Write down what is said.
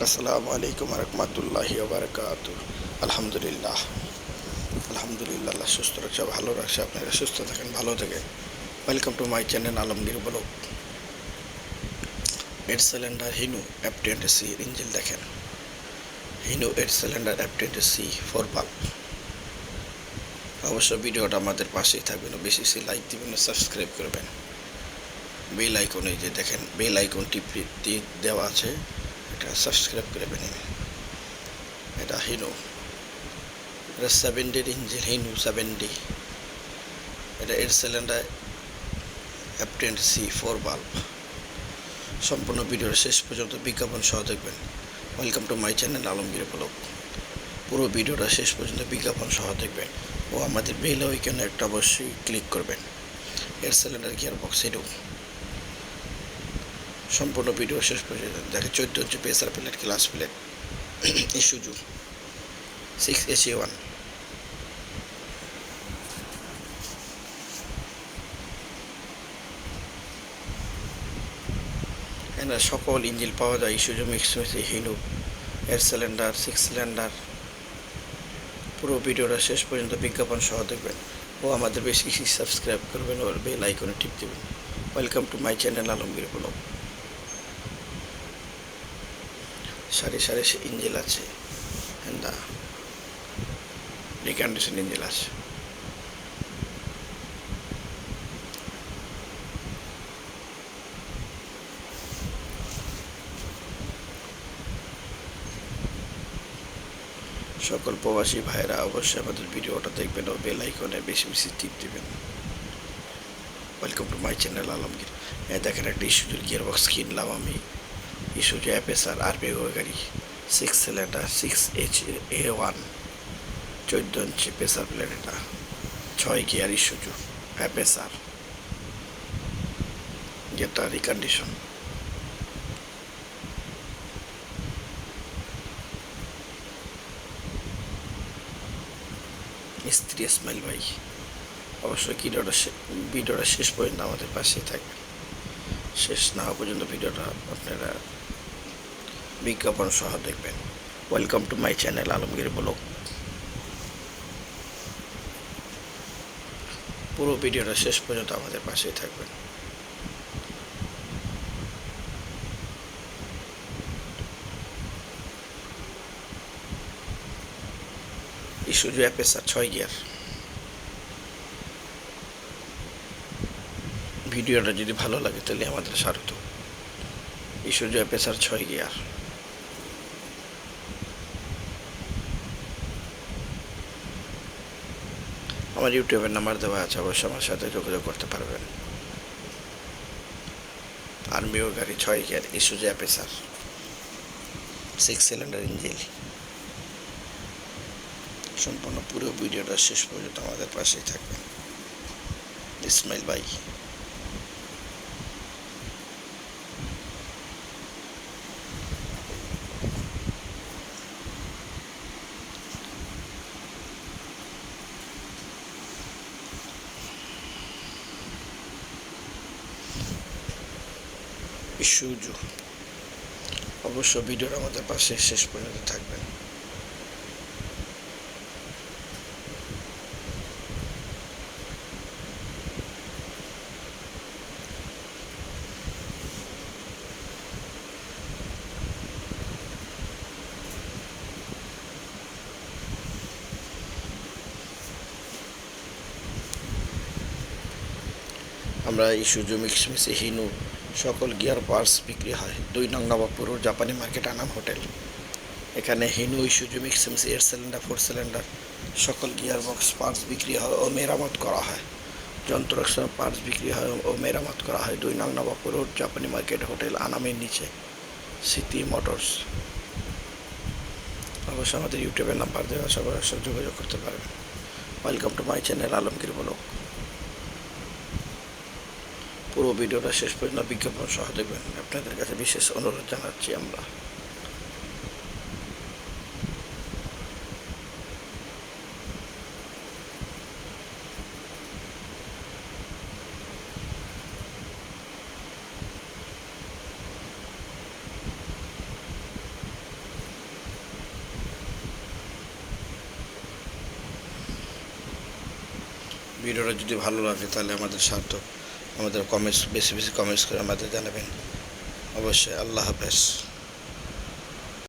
আসসালামু আলাইকুম রহমতুল্লাহি বারকাত আলহামদুলিল্লাহ। আলহামদুলিল্লাহ সুস্থ রাখছে, ভালো রাখছে, আপনারা সুস্থ থাকেন, ভালো থাকেন। Welcome to my channel Alamgir blog add cylinder Hino twenty C engine দেখেন। Hino add cylinder twenty C four বাল্ব অবশ্য ভিডিওটা আমাদের পাশেই থাকবেন, বেশি বেশি লাইক দিবেন সাবস্ক্রাইব করবেন। বেল আইকন যে দেখেন বেল আইকন টিপ দিয়ে দেওয়া আছে। এটা সাবস্ক্রাইব করে নেবেন এটা হিনো এটা সেভেন্টির ইঞ্জিন হিনু সেভেন্টি এটা এর সিলিন্ডার টোয়েন্টি সি ফোর বাল্ব সম্পূর্ণ ভিডিওর শেষ পর্যন্ত বিজ্ঞাপন সহ দেখবেন welcome to my channel Alamgir blog পুরো ভিডিওটা শেষ পর্যন্ত বিজ্ঞাপন সহ দেখবেন ও আমাদের বেল ওইখানে একটা অবশ্যই ক্লিক করবেন এর সিলিন্ডার গিয়ার বক্স এটাও সম্পূর্ণ ভিডিও শেষ পর্যন্ত যাকে চোদ্দ হচ্ছে pressure plate clutch plate Isuzu six AC one সকল ইঞ্জিন পাওয়া যায়। ইস্যুজু মিক্স হয়েছে Hino air cylinder six cylinder পুরো ভিডিওটা শেষ পর্যন্ত বিজ্ঞাপন সহ দেখবেন। ও আমাদের বেশি সাবস্ক্রাইব করবেন, ওর বেল আইকনে টিপ দেবেন। Welcome to my channel Alamgir blog সারি সারি ইঞ্জিল আছে। হ্যান্ডা রিকন্ডিশন ইঞ্জিল আছে। সকল প্রবাসী ভাইরা অবশ্যই আমাদের ভিডিওটা দেখবেন ও বেল আইকনে বেশি বেশি টিপ দেবেন। Welcome to my channel Alamgir. দেখেন একটা ইস্যুজুর গিয়ার বক্স কিনলাম আমি। ইস্যুজু অ্যাপেসার আর বেগো গাড়ি six cylinder six H A one চোদ্দ ইঞ্চি প্রেসার প্লেট এটা ছয় গিয়ার ইস্যুজু অ্যাপেসার যেটা রিকন্ডিশন মিস্ত্রি ইসমাইল ভাই অবশ্যই ভিডিওটা ভিডিওটা শেষ পর্যন্ত আমাদের পাশেই থাকবে শেষ না হওয়া পর্যন্ত ভিডিওটা আপনারা বিজ্ঞাপন সহ দেখবেন। Welcome to my channel Alamgir blog. পুরো ভিডিওটা শেষ পর্যন্ত আমাদের পাশেই থাকবেন। ইস্যুজু অ্যাপেসার ছয় গিয়ার। ভিডিওটা যদি ভালো লাগে, তাহলে আমাদের স্বার্থ ইস্যুজু অ্যাপেসার ছয় গিয়ার। আমার ইউটিউবের নাম্বার দেওয়া আছে, অবশ্যই আমার সাথে যোগাযোগ করতে পারবেন। আর্মিও গাড়ি ছয় গিয়ার ইস্যুজু অ্যাপেসার সিক্স সিলিন্ডার ইঞ্জিন সম্পূর্ণ পুরো ভিডিওটা শেষ পর্যন্ত আমাদের পাশেই থাকবেন। ইসমাইল ভাই ইস্যুজু অবশ্য ভিডিওর আমাদের পাশে শেষ পর্যন্ত থাকবেন আমরা এই ইস্যুজু মিক্স মিশে হিনু সকল গিয়ার পার্টস বিক্রি হয়। দুই নং নবাবপুর জাপানি মার্কেট আনাম হোটেল। এখানে হিনু ইস্যুজু মিক্স মিশে এয়ার সিলিন্ডার, ফোর সিলিন্ডার, সকল গিয়ার বক্স পার্টস বিক্রি হয় ও মেরামত করা হয়। যন্ত্রাংশ পার্টস বিক্রি হয় ও মেরামত করা হয় দুই নং নবাবপুর জাপানি মার্কেট হোটেল আনামের নিচে, সিটি মোটরস। অবশ্যই আমাদের ইউটিউবের নাম্বার দেওয়া সবাই যোগাযোগ করতে পারবেন welcome to my channel Alamgir blog. পুরো ভিডিওটা শেষ পর্যন্ত বিজ্ঞাপন সহ দেবেন আপনাদের কাছে বিশেষ অনুরোধ জানাচ্ছি আমরা। ভিডিওটা যদি ভালো লাগে তাহলে আমাদের সার্থক আমাদের কমেন্টস বেশি বেশি কমেন্টস করে আমাদের জানাবেন। অবশ্যই আল্লাহ হাফেজ।